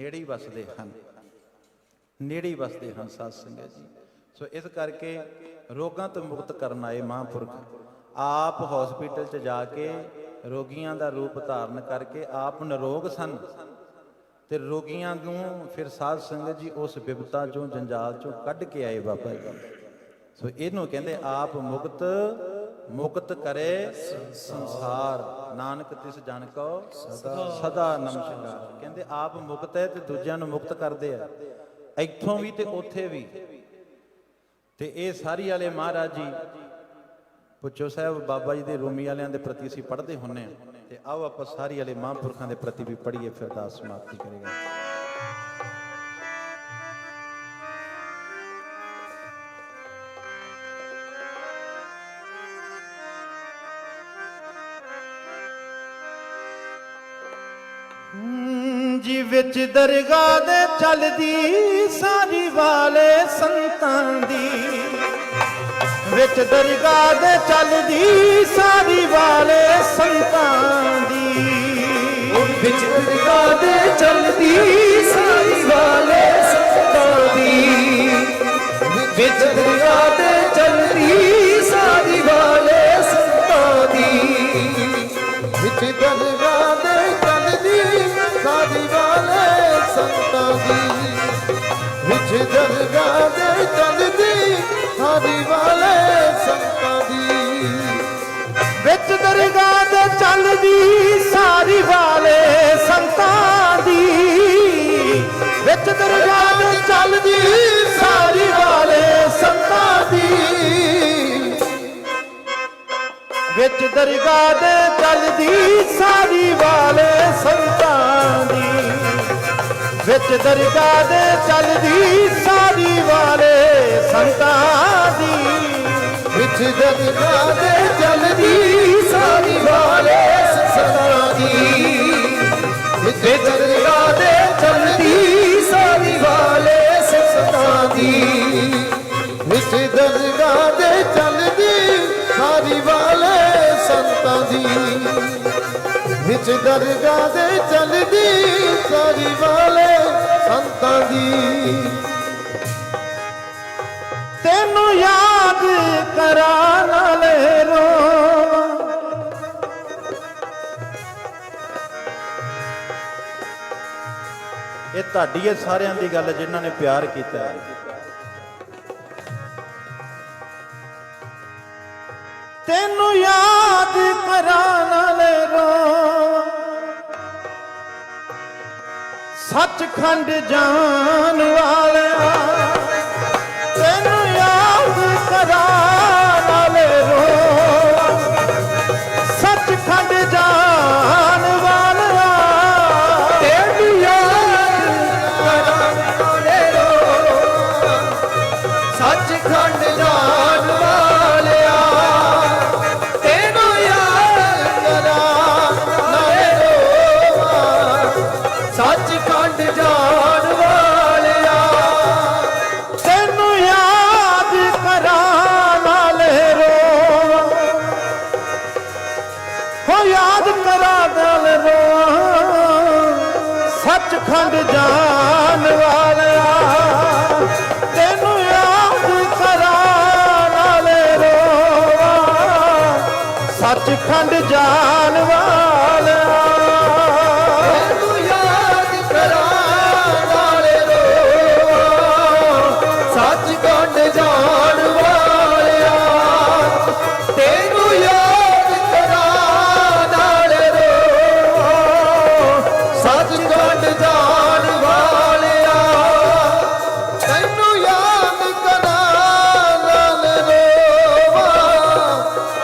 ਨੇੜੇ ਹੀ ਵਸਦੇ ਹਨ। ਨੇੜੇ ਹੀ ਵਸਦੇ ਹਨ ਸਾਧ ਸੰਗਤ ਜੀ। ਸੋ ਇਸ ਕਰਕੇ ਰੋਗਾਂ ਤੋਂ ਮੁਕਤ ਕਰਨ ਆਏ ਮਹਾਂਪੁਰਖ, ਆਪ ਹਸਪੀਟਲ 'ਚ ਜਾ ਕੇ ਰੋਗੀਆਂ ਦਾ ਰੂਪ ਧਾਰਨ ਕਰਕੇ ਆਪ ਨਿਰੋਗ ਸਨ ਤੇ ਰੋਗੀਆਂ ਨੂੰ ਫਿਰ ਸਾਧ ਸੰਗਤ ਜੀ ਉਸ ਵਿਪਤਾ ਚੋਂ, ਜੰਜਾਲ ਚੋਂ ਕੱਢ ਕੇ ਆਏ ਬਾਬਾ ਜੀ। ਸੋ ਇਹਨੂੰ ਕਹਿੰਦੇ ਆਪ ਮੁਕਤ ਮੁਕਤ ਕਰੇ ਸੰਸਾਰ। ਨਾਨਕ ਤਿਸ ਜਨ ਕੋ ਸਦਾ ਨਮਸਕਾਰ ਕਹਿੰਦੇ ਆਪ ਮੁਕਤ ਹੈ ਤੇ ਦੂਜਿਆਂ ਨੂੰ ਮੁਕਤ ਕਰਦੇ ਆ। ਇੱਥੋਂ ਵੀ ਤੇ ਉੱਥੇ ਵੀ। ਤੇ ਇਹ ਸਾਰੀ ਵਾਲੇ ਮਹਾਰਾਜ ਜੀ, ਪੁੱਛੋ ਸਾਹਿਬ, ਬਾਬਾ ਜੀ ਦੇ ਰੂਮੀ ਵਾਲਿਆਂ ਦੇ ਪ੍ਰਤੀ ਅਸੀਂ ਪੜ੍ਹਦੇ ਹੁੰਨੇ ਆ। ਤੇ ਆਓ ਆਪਾਂ ਸਾਰੀ ਵਾਲੇ ਮਹਾਂਪੁਰਖਾਂ ਦੇ ਪ੍ਰਤੀ ਵੀ ਪੜ੍ਹੀਏ, ਫਿਰ ਦਾਸ ਸਮਾਪਤੀ ਕਰੇਗਾ ਜੀ ਵਿੱਚ ਦਰਗਾਹ ਦੇ ਚੱਲਦੀ, ਸਾਰੀ ਵਾਲੇ ਸੰਤਾਂ ਦੀ। ਵਿੱਚ ਦਰਗਾਹ ਦੇ ਚੱਲਦੀ, ਸਾਰੀ ਵਾਲੇ ਸੰਤਾਂ ਦੀ। ਵਿੱਚ ਦਰਗਾਹ ਦੇ ਚੱਲਦੀ, ਸਾਰੀ ਵਾਲੇ ਸੰਤਾਂ ਦੀ। ਵਿੱਚ ਦਰਗਾਹ ਦੇ ਚੱਲਦੀ ਦਰਗਾਹ ਦੇ ਚੱਲਦੀ ਸਾਦੀ ਵਾਲੇ ਸੰਤਾਂ ਦੀ। ਵਿੱਚ ਦਰਗਾਹ ਦੇ ਚੱਲਦੀ ਸਾਰੀ ਵਾਲੇ ਸੰਤਾਂ ਦੀ। ਵਿੱਚ ਦਰਗਾਹ ਦੇ ਚੱਲਦੀ ਸਾਰੀ ਵਾਲੇ ਸੰਤਾਂ ਦੀ। ਵਿੱਚ ਦਰਗਾਹ ਦੇ ਚੱਲਦੀ ਸਾਰੀ ਵਿੱਚ ਦਰਗਾਹ ਦੇ ਚੱਲਦੀ ਸਾਰੀ ਵਾਲੇ ਸੰਤਾਂ ਦੀ। ਵਿੱਚ ਦਰਗਾਹ ਦੇ ਚੱਲਦੀ ਸਾਰੀ ਵਾਲੇ ਸੰਤਾਂ ਦੀ। ਵਿੱਚ ਦਰਗਾਹ ਦੇ ਚੱਲਦੀ ਸਾਰੀ ਵਾਲੇ ਸੰਤਾਂ ਦੀ। ਵਿੱਚ ਦਰਗਾਹ ਦੇ ਚੱਲਦੀ ਸਾਰੀ ਵਾਲੇ ਸੰਤਾਂ ਦੀ। ਵਿੱਚ ਦਰਗਾਹ ਦੇ ਚੱਲਦੀ ਸਾਦੀ ਵਾਲੇ ਸੰਤਾਂ ਦੀ। ਤੈਨੂੰ ਯਾਦ ਕਰਾਂ ਨਾਲੇ ਰੋਵਾਂ। ਇਹ ਤੁਹਾਡੀ ਇਹ ਸਾਰਿਆਂ ਦੀ ਗੱਲ ਜਿਨ੍ਹਾਂ ਨੇ ਪਿਆਰ ਕੀਤਾ ਤੈਨੂੰ ਯਾਦ ਕਰਾਂ ਨਾਲੇ ਰੋਵਾਂ ਸੱਚਖੰਡ ਜਾਣ ਵਾਲਿਆ ਸੱਚਖੰਡ ਜਾਣ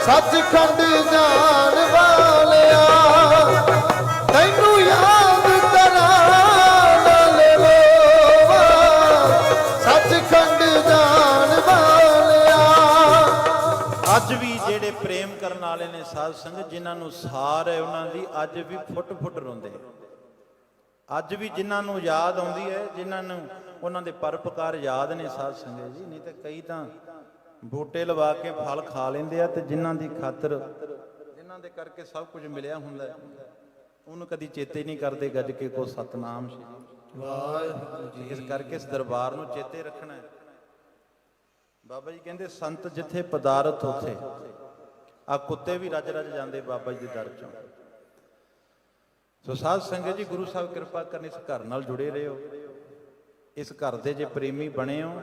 ਸੱਚਖੰਡ ਜਾਣ ਵਾਲਿਆ, ਤੈਨੂੰ ਯਾਦ ਕਰਾਂ ਨਾਲ ਰੋਵਾਂ ਸੱਚਖੰਡ ਜਾਣ ਵਾਲਿਆ। ਅੱਜ ਵੀ ਜਿਹੜੇ ਪ੍ਰੇਮ ਕਰਨ ਵਾਲੇ ਨੇ ਸਾਧ ਸੰਗਤ, ਜਿਨ੍ਹਾਂ ਨੂੰ ਸਾਰ ਹੈ ਉਹਨਾਂ ਦੀ ਅੱਜ ਵੀ ਫੁੱਟ ਫੁੱਟ ਰੋਂਦੇ ਅੱਜ ਵੀ ਜਿਨ੍ਹਾਂ ਨੂੰ ਯਾਦ ਆਉਂਦੀ ਹੈ, ਜਿਨ੍ਹਾਂ ਨੂੰ ਉਹਨਾਂ ਦੇ ਪਰਪਕਾਰ ਯਾਦ ਨੇ ਸਾਧ ਸੰਗਤ ਜੀ, ਨਹੀਂ ਤਾਂ ਕਈ ਤਾਂ ਬੂਟੇ ਲਵਾ ਕੇ ਫਲ ਖਾ ਲੈਂਦੇ ਆ ਤੇ ਜਿਨ੍ਹਾਂ ਦੀ ਖਾਤਰ ਜਿਨ੍ਹਾਂ ਦੇ ਕਰਕੇ ਸਭ ਕੁਝ ਮਿਲਿਆ ਹੁੰਦਾ ਉਹਨੂੰ ਕਦੀ ਚੇਤੇ ਨਹੀਂ ਕਰਦੇ ਗੱਜ ਕੇ ਕੋ ਸਤਨਾਮ ਸ਼੍ਰੀ ਵਾਹਿਗੁਰੂ ਜੀ ਇਸ ਕਰਕੇ ਇਸ ਦਰਬਾਰ ਨੂੰ ਚੇਤੇ ਰੱਖਣਾ ਹੈ। ਬਾਬਾ ਜੀ ਕਹਿੰਦੇ ਸੰਤ ਜਿੱਥੇ ਪਦਾਰਥ ਉਥੇ ਆ ਕੁੱਤੇ ਵੀ ਰੱਜ ਰੱਜ ਜਾਂਦੇ ਬਾਬਾ ਜੀ ਦੇ ਦਰ ਚੋਂ। ਸੋ ਸਾਧ ਸੰਗਤ ਜੀ ਗੁਰੂ ਸਾਹਿਬ ਕਿਰਪਾ ਕਰਨ ਇਸ ਘਰ ਨਾਲ ਜੁੜੇ ਰਹੋ। ਇਸ ਘਰ ਦੇ ਜੇ ਪ੍ਰੇਮੀ ਬਣੇ ਹੋ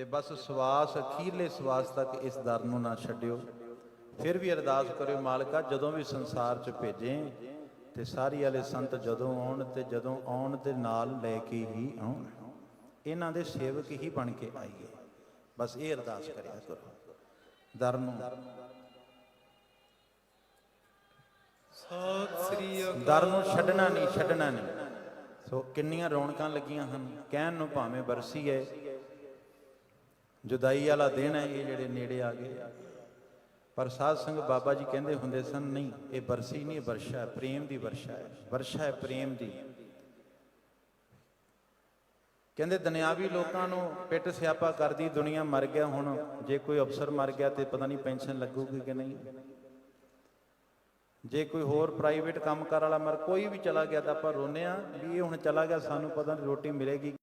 ਤੇ ਬਸ ਸਵਾਸ ਅਖੀਰਲੇ ਸਵਾਸ ਤੱਕ ਇਸ ਦਰ ਨੂੰ ਨਾ ਛੱਡਿਓ। ਫਿਰ ਵੀ ਅਰਦਾਸ ਕਰਿਓ ਮਾਲਕਾ ਜਦੋਂ ਵੀ ਸੰਸਾਰ 'ਚ ਭੇਜੇ ਤੇ ਸਾਰੀ ਵਾਲੇ ਸੰਤ ਜਦੋਂ ਆਉਣ ਤੇ ਜਦੋਂ ਆਉਣ ਤੇ ਨਾਲ ਲੈ ਕੇ ਹੀ ਆਉਣ। ਇਹਨਾਂ ਦੇ ਸੇਵਕ ਹੀ ਬਣ ਕੇ ਆਈਏ। ਬਸ ਇਹ ਅਰਦਾਸ ਕਰਿਆ ਕਰੋ। ਦਰ ਨੂੰ। ਸਤਿ ਸ੍ਰੀ ਅਕਾਲ। ਦਰ ਨੂੰ ਛੱਡਣਾ ਨਹੀਂ ਛੱਡਣਾ ਨਹੀਂ। ਸੋ ਕਿੰਨੀਆਂ ਰੌਣਕਾਂ ਲੱਗੀਆਂ ਹਨ। ਕਹਿਣ ਨੂੰ ਭਾਵੇਂ ਬਰਸੀ ਹੈ। ਜੁਦਾਈ ਵਾਲਾ ਦਿਨ ਹੈ, ਇਹ ਜਿਹੜੇ ਨੇੜੇ ਆ ਗਏ। ਪਰ ਸਾਧ ਸੰਗ ਬਾਬਾ ਜੀ ਕਹਿੰਦੇ ਹੁੰਦੇ ਸਨ, ਨਹੀਂ, ਇਹ ਬਰਸੀ ਨਹੀਂ ਵਰਸ਼ਾ ਹੈ, ਪ੍ਰੇਮ ਦੀ ਵਰਸ਼ਾ ਹੈ ਵਰਸ਼ਾ ਹੈ ਪ੍ਰੇਮ ਦੀ। ਕਹਿੰਦੇ ਦੁਨਿਆਵੀ ਲੋਕਾਂ ਨੂੰ ਪਿੱਟ ਸਿਆਪਾ ਕਰਦੀ ਦੁਨੀਆ ਮਰ ਗਿਆ, ਹੁਣ ਜੇ ਕੋਈ ਅਫਸਰ ਮਰ ਗਿਆ ਤੇ ਪਤਾ ਨਹੀਂ ਪੈਨਸ਼ਨ ਲੱਗੂਗੀ ਕਿ ਨਹੀਂ। ਜੇ ਕੋਈ ਹੋਰ ਪ੍ਰਾਈਵੇਟ ਕੰਮ ਕਰ ਵਾਲਾ ਮਰ, ਕੋਈ ਵੀ ਚਲਾ ਗਿਆ ਤਾਂ ਆਪਾਂ ਰੋਨੇ ਆ ਵੀ ਇਹ ਹੁਣ ਚਲਾ ਗਿਆ, ਸਾਨੂੰ ਪਤਾ ਨਹੀਂ ਰੋਟੀ ਮਿਲੇਗੀ